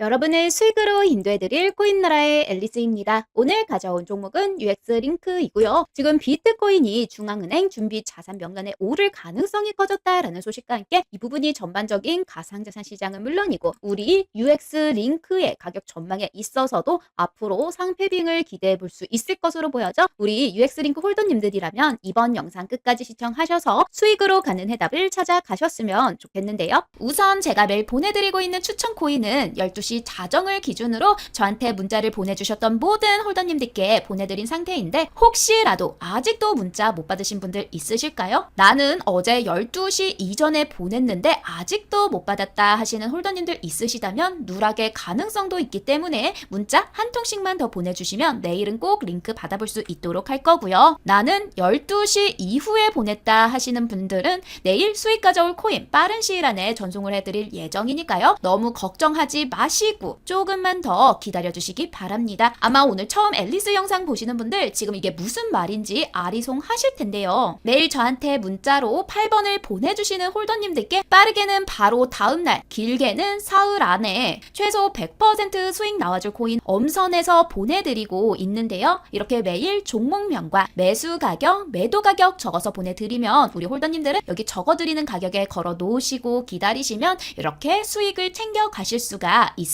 여러분을 수익으로 인도해드릴 코인나라의 앨리스입니다. 오늘 가져온 종목은 UX 링크이고요. 지금 비트코인이 중앙은행 준비 자산 명단에 오를 가능성이 커졌다라는 소식과 함께 이 부분이 전반적인 가상자산 시장은 물론이고 우리 UX 링크의 가격 전망에 있어서도 앞으로 상패빙을 기대해 볼 수 있을 것으로 보여져 우리 UX 링크 홀더님들이라면 이번 영상 끝까지 시청하셔서 수익으로 가는 해답을 찾아가셨으면 좋겠는데요. 우선 제가 매일 보내드리고 있는 추천 코인은 12시 자정을 기준으로 저한테 문자를 보내주셨던 모든 홀더님들께 보내드린 상태인데 혹시라도 아직도 문자 못 받으신 분들 있으실까요? 나는 어제 12시 이전에 보냈는데 아직도 못 받았다 하시는 홀더님들 있으시다면 누락의 가능성도 있기 때문에 문자 한 통씩만 더 보내주시면 내일은 꼭 링크 받아볼 수 있도록 할 거고요. 나는 12시 이후에 보냈다 하시는 분들은 내일 수익 가져올 코인 빠른 시일 안에 전송을 해드릴 예정이니까요. 너무 걱정하지 마시고 조금만 더 기다려주시기 바랍니다. 아마 오늘 처음 앨리스 영상 보시는 분들 지금 이게 무슨 말인지 아리송 하실 텐데요. 매일 저한테 문자로 8번을 보내주시는 홀더님들께 빠르게는 바로 다음날, 길게는 사흘 안에 최소 100% 수익 나와줄 코인 엄선해서 보내드리고 있는데요. 이렇게 매일 종목명과 매수 가격, 매도 가격 적어서 보내드리면 우리 홀더님들은 여기 적어드리는 가격에 걸어 놓으시고 기다리시면 이렇게 수익을 챙겨 가실 수가 있습니다.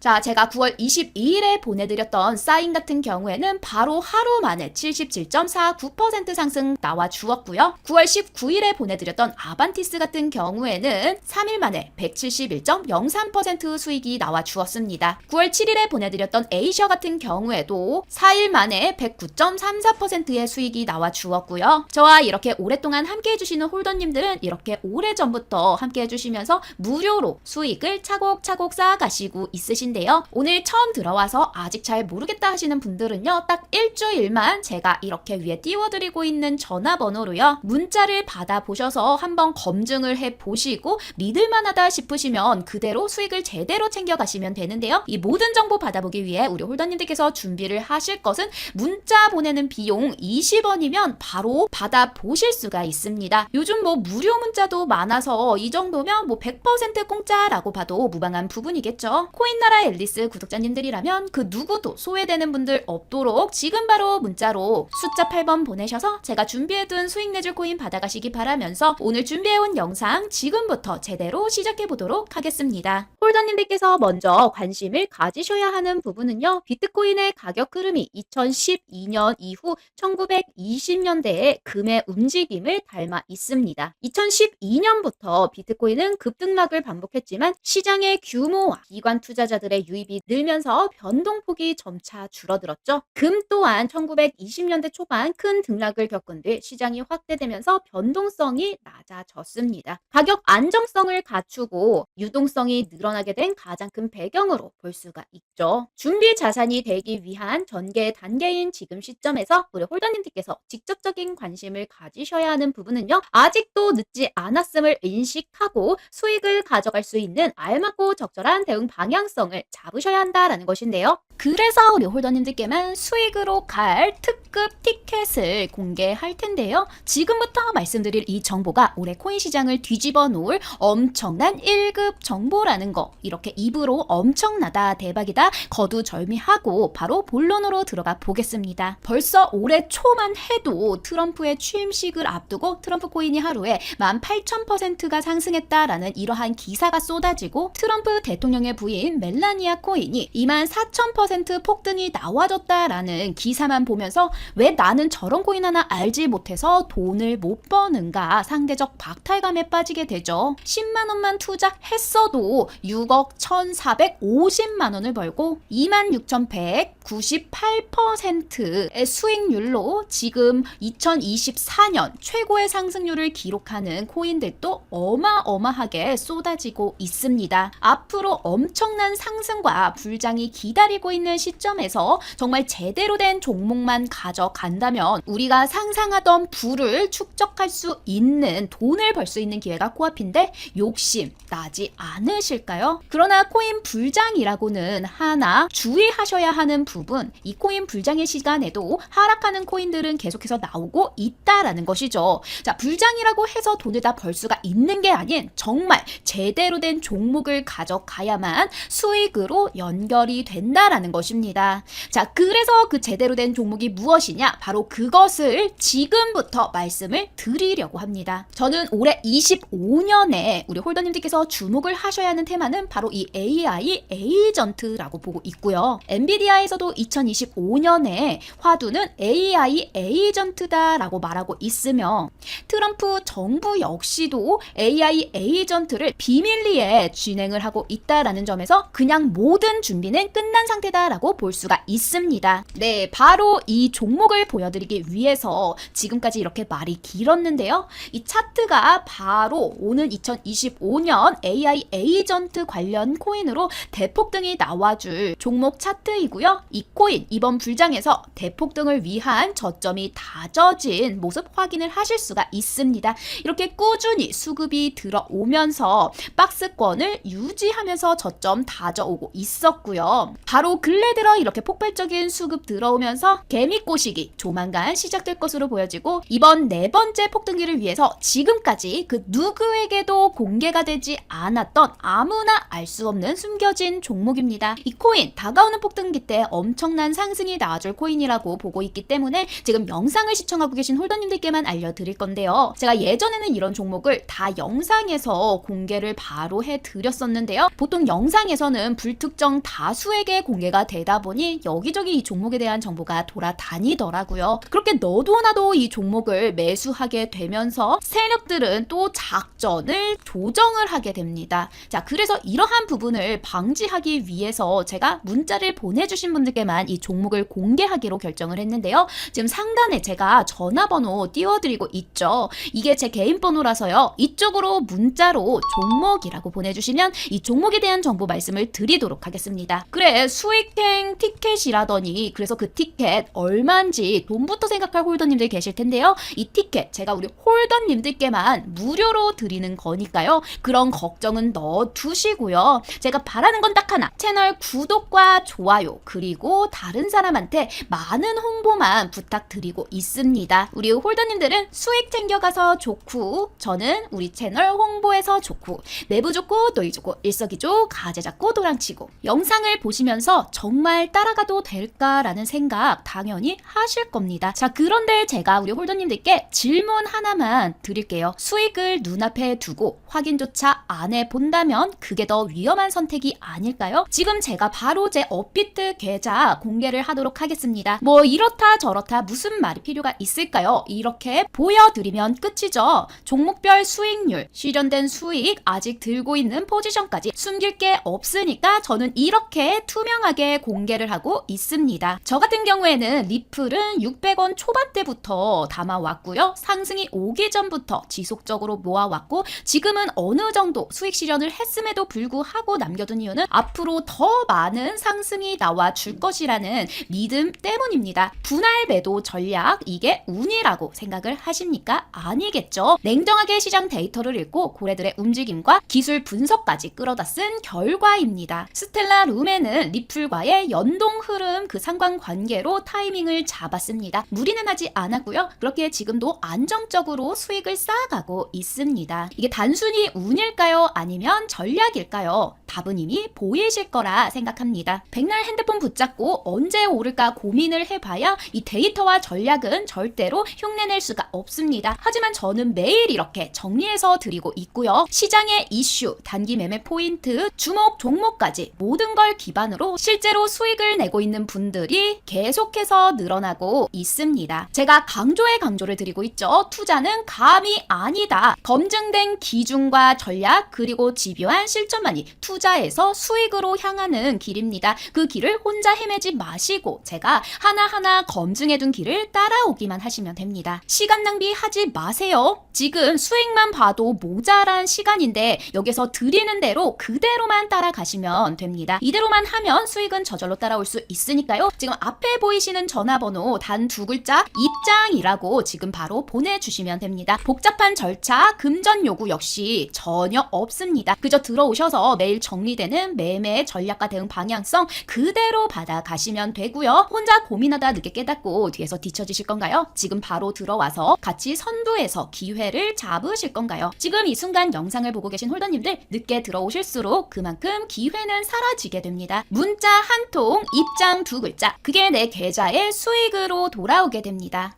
자, 제가 9월 22일에 보내드렸던 사인 같은 경우에는 바로 하루 만에 77.49% 상승 나와 주었고요. 9월 19일에 보내드렸던 아반티스 같은 경우에는 3일 만에 171.03% 수익이 나와 주었습니다. 9월 7일에 보내드렸던 에이셔 같은 경우에도 4일 만에 109.34%의 수익이 나와 주었고요. 저와 이렇게 오랫동안 함께 해주시는 홀더님들은 이렇게 오래전부터 함께 해주시면서 무료로 수익을 차곡차곡 쌓아가시 고 있으신데요. 오늘 처음 들어와서 아직 잘 모르겠다 하시는 분들은요. 딱 일주일만 제가 이렇게 위에 띄워드리고 있는 전화번호로요. 문자를 받아보셔서 한번 검증을 해보시고 믿을만하다 싶으시면 그대로 수익을 제대로 챙겨가시면 되는데요. 이 모든 정보 받아보기 위해 우리 홀더님들께서 준비를 하실 것은 문자 보내는 비용 20원이면 바로 받아보실 수가 있습니다. 요즘 뭐 무료 문자도 많아서 이 정도면 뭐 100% 공짜라고 봐도 무방한 부분이겠죠. 코인나라 앨리스 구독자님들이라면 그 누구도 소외되는 분들 없도록 지금 바로 문자로 숫자 8번 보내셔서 제가 준비해둔 수익 내줄 코인 받아가시기 바라면서 오늘 준비해온 영상 지금부터 제대로 시작해보도록 하겠습니다. 홀더님들께서 먼저 관심을 가지셔야 하는 부분은요. 비트코인의 가격 흐름이 2012년 이후 1920년대의 금의 움직임을 닮아 있습니다. 2012년부터 비트코인은 급등락을 반복했지만 시장의 규모와 기관 투자자들의 유입이 늘면서 변동폭이 점차 줄어들었죠. 금 또한 1920년대 초반 큰 등락을 겪은 뒤 시장이 확대되면서 변동성이 낮 아졌습니다. 가격 안정성을 갖추고 유동성이 늘어나게 된 가장 큰 배경으로 볼 수가 있죠. 준비 자산이 되기 위한 전개 단계인 지금 시점에서 우리 홀더님들께서 직접적인 관심을 가지셔야 하는 부분은요. 아직도 늦지 않았음을 인식하고 수익을 가져갈 수 있는 알맞고 적절한 대응 방향성을 잡으셔야 한다라는 것인데요. 그래서 우리 홀더님들께만 수익으로 갈 특급 티켓을 공개할 텐데요. 지금부터 말씀드릴 이 정보가 올해 코인 시장을 뒤집어 놓을 엄청난 1급 정보라는 거. 이렇게 입으로 엄청나다, 대박이다, 거두절미하고 바로 본론으로 들어가 보겠습니다. 벌써 올해 초만 해도 트럼프의 취임식을 앞두고 트럼프 코인이 하루에 18,000%가 상승했다라는 이러한 기사가 쏟아지고 트럼프 대통령의 부인 멜라니아 코인이 24,000% 폭등이 나와졌다라는 기사만 보면서 왜 나는 저런 코인 하나 알지 못해서 돈을 못 버는가 상대적 박탈감에 빠지게 되죠. 10만 원만 투자했어도 6억 1,450만 원을 벌고 26,198%의 수익률로 지금 2024년 최고의 상승률을 기록하는 코인들도 어마어마하게 쏟아지고 있습니다. 앞으로 엄청난 상승과 불장이 기다리고 있는 시점에서 정말 제대로 된 종목만 가 가져간다면 우리가 상상하던 부를 축적할 수 있는 돈을 벌 수 있는 기회가 코앞인데 욕심 나지 않으실까요? 그러나 코인 불장이라고는 하나 주의하셔야 하는 부분 이 코인 불장의 시간에도 하락하는 코인들은 계속해서 나오고 있다라는 것이죠. 자, 불장이라고 해서 돈을 다 벌 수가 있는 게 아닌 정말 제대로 된 종목을 가져가야만 수익으로 연결이 된다라는 것입니다. 자, 그래서 그 제대로 된 종목이 무엇이냐? 바로 그것을 지금부터 말씀을 드리려고 합니다. 저는 올해 25년에 우리 홀더님들께서 주목을 하셔야 하는 테마는 바로 이 AI 에이전트라고 보고 있고요. 엔비디아에서도 2025년에 화두는 AI 에이전트다라고 말하고 있으며 트럼프 정부 역시도 AI 에이전트를 비밀리에 진행을 하고 있다라는 점에서 그냥 모든 준비는 끝난 상태다라고 볼 수가 있습니다. 네, 바로 이 종 목을 보여드리기 위해서 지금까지 이렇게 말이 길었는데요. 이 차트가 바로 오는 2025년 AI 에이전트 관련 코인으로 대폭등이 나와줄 종목 차트이고요. 이 코인 이번 불장에서 대폭등을 위한 저점이 다져진 모습 확인을 하실 수가 있습니다. 이렇게 꾸준히 수급이 들어오면서 박스권을 유지하면서 저점 다져오고 있었고요. 바로 근래 들어 이렇게 폭발적인 수급 들어오면서 개미 꼬시기 조만간 시작될 것으로 보여지고 이번 네 번째 폭등기를 위해서 지금까지 그 누구에게도 공개가 되지 않았던 아무나 알 수 없는 숨겨진 종목입니다. 이 코인 다가오는 폭등기 때 엄청난 상승이 나와줄 코인이라고 보고 있기 때문에 지금 영상을 시청하고 계신 홀더님들께만 알려드릴 건데요. 제가 예전에는 이런 종목을 다 영상에서 공개를 바로 해드렸었는데요. 보통 영상에서는 불특정 다수에게 공개가 되다 보니 여기저기 이 종목에 대한 정보가 돌아다니 더라고요. 그렇게 너도 나도 이 종목을 매수하게 되면서 세력들은 또 작전을 조정을 하게 됩니다. 자, 그래서 이러한 부분을 방지하기 위해서 제가 문자를 보내주신 분들께만 이 종목을 공개하기로 결정을 했는데요. 지금 상단에 제가 전화번호 띄워드리고 있죠. 이게 제 개인 번호라서요. 이쪽으로 문자로 종목이라고 보내주시면 이 종목에 대한 정보 말씀을 드리도록 하겠습니다. 그래, 수익행 티켓이라더니 그래서 그 티켓 얼마 인지 돈부터 생각할 홀더님들 계실 텐데요. 이 티켓 제가 우리 홀더님들께만 무료로 드리는 거니까요. 그런 걱정은 넣어 두시고요. 제가 바라는 건 딱 하나. 채널 구독과 좋아요 그리고 다른 사람한테 많은 홍보만 부탁드리고 있습니다. 우리 홀더님들은 수익 챙겨가서 좋고 저는 우리 채널 홍보해서 좋고 내부 좋고 너희 좋고 일석이조 가재 잡고 도랑치고 영상을 보시면서 정말 따라가도 될까라는 생각 당연히 하실 겁니다. 자 그런데 제가 우리 홀더님들께 질문 하나만 드릴게요. 수익을 눈앞에 두고 확인조차 안 해본다면 그게 더 위험한 선택이 아닐까요? 지금 제가 바로 제 업비트 계좌 공개를 하도록 하겠습니다. 뭐 이렇다 저렇다 무슨 말이 필요가 있을까요? 이렇게 보여드리면 끝이죠. 종목별 수익률, 실현된 수익, 아직 들고 있는 포지션까지 숨길 게 없으니까 저는 이렇게 투명하게 공개를 하고 있습니다. 저 같은 경우에는 리플은 600원 초반대부터 담아왔고요. 상승이 오기 전부터 지속적으로 모아왔고 지금은 어느 정도 수익 실현을 했음에도 불구하고 남겨둔 이유는 앞으로 더 많은 상승이 나와 줄 것이라는 믿음 때문입니다. 분할 매도 전략 이게 운이라고 생각을 하십니까? 아니겠죠. 냉정하게 시장 데이터를 읽고 고래들의 움직임과 기술 분석까지 끌어다 쓴 결과입니다. 스텔라 룸에는 리플과의 연동 흐름 그 상관관계로 타이밍을 잡았습니다. 무리는 하지 않았고요. 그렇게 지금도 안정적으로 수익을 쌓아가고 있습니다. 이게 단순히 운일까요? 아니면 전략일까요? 답은 이미 보이실 거라 생각합니다. 백날 핸드폰 붙잡고 언제 오를까 고민을 해봐야 이 데이터와 전략은 절대로 흉내낼 수가 없습니다. 하지만 저는 매일 이렇게 정리해서 드리고 있고요. 시장의 이슈, 단기 매매 포인트, 주목 종목까지 모든 걸 기반으로 실제로 수익을 내고 있는 분들이 계속해서 늘 어나고 있습니다. 제가 강조에 강조를 드리고 있죠. 투자는 감이 아니다. 검증된 기준과 전략 그리고 집요한 실전만이 투자에서 수익으로 향하는 길입니다. 그 길을 혼자 헤매지 마시고 제가 하나하나 검증해둔 길을 따라오기만 하시면 됩니다. 시간 낭비하지 마세요. 지금 수익만 봐도 모자란 시간인데 여기서 드리는 대로 그대로만 따라가시면 됩니다. 이대로만 하면 수익은 저절로 따라올 수 있으니까요. 지금 앞에 보이시는 전화 전화번호 단 두 글자 입장이라고 지금 바로 보내주시면 됩니다. 복잡한 절차, 금전 요구 역시 전혀 없습니다. 그저 들어오셔서 매일 정리되는 매매 전략과 대응 방향성 그대로 받아가시면 되고요. 혼자 고민하다 늦게 깨닫고 뒤에서 뒤처지실 건가요? 지금 바로 들어와서 같이 선두에서 기회를 잡으실 건가요? 지금 이 순간 영상을 보고 계신 홀더님들 늦게 들어오실수록 그만큼 기회는 사라지게 됩니다. 문자 한 통, 입장 두 글자. 그게 내 계좌에 수익으로 돌아오게 됩니다.